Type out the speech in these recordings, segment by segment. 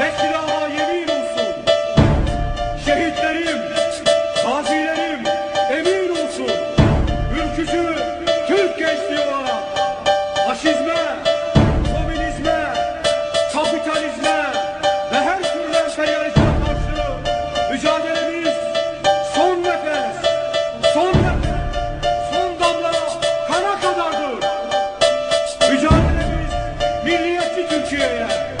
Bekirama yemin olsun. Şehitlerim, gazilerim emin olsun. Ülkücü Türk gençliği olarak komünizme, kapitalizme ve her türlü emperyalizme mücadelemiz son nefes, son damla kana. Mücadelemiz milliyetçi Türkiye'ye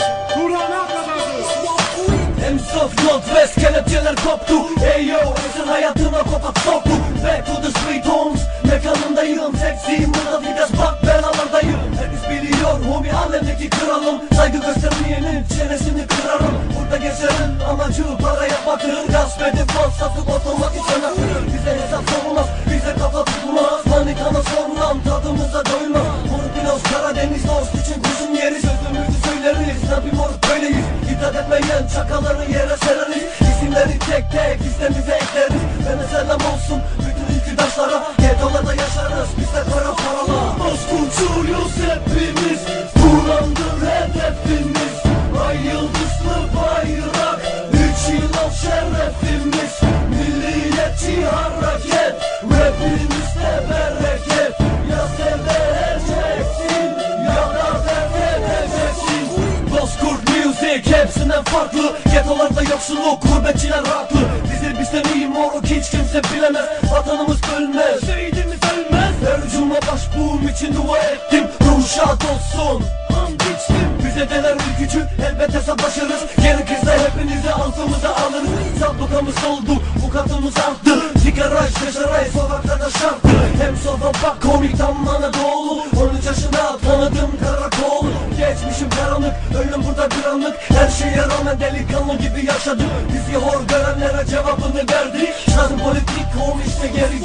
koptu Hey yo insan hayatına kapak soktu Back to the street homes Mekanındayım. Seksiyim burada vites bak belalardayım. Herkes biliyor homie alemdeki kralım. Saygı göstermeyenin çenesini kırarım. Burada geçerin amacı para yapmaktır Gasp edip mal satıp otomak sanaktır Bize hesap sorulmaz bize kafa tutulmaz Manikana sormam tadımıza doymaz Etmeyen çakaları yere sereriz İsimleri tek tek listemize ekleriz. Bana selam olsun bütün ülküdaşlara Ghetto'larda yaşarız biz de kara paralar. Bozkurcuyuz hepimiz Burandır hedefimiz. Ay yıldızlı bayrak Üç yıl şerefimiz. Milliyetçi hareket Music hepsinden farklı. Ghettolarda yoksulluk gurbetçiler haklı. Bizi bizden iyi moruk hiç kimse bilemez. Vatanımız bölmez Şehidimiz ölmez. Her cuma başbuğum için dua ettim. Ruh şad olsun. And içtim. Bize dener ülkücü elbette savaşırız Gerekirse hepinizi altımıza alırız. Sablukamız oldu bu katımız arttı Sigaraj deşaray sokaklarda şarttı. Hem sofa bak komik tam Anadolu. 13 yaşında tanıdım karakol. Geçmişim karanlık ölüm burada bir anlık Her şeye rağmen delikanlı gibi yaşadım. Bizi hor görenlere cevabını verdik. Şazım politik kom işte geri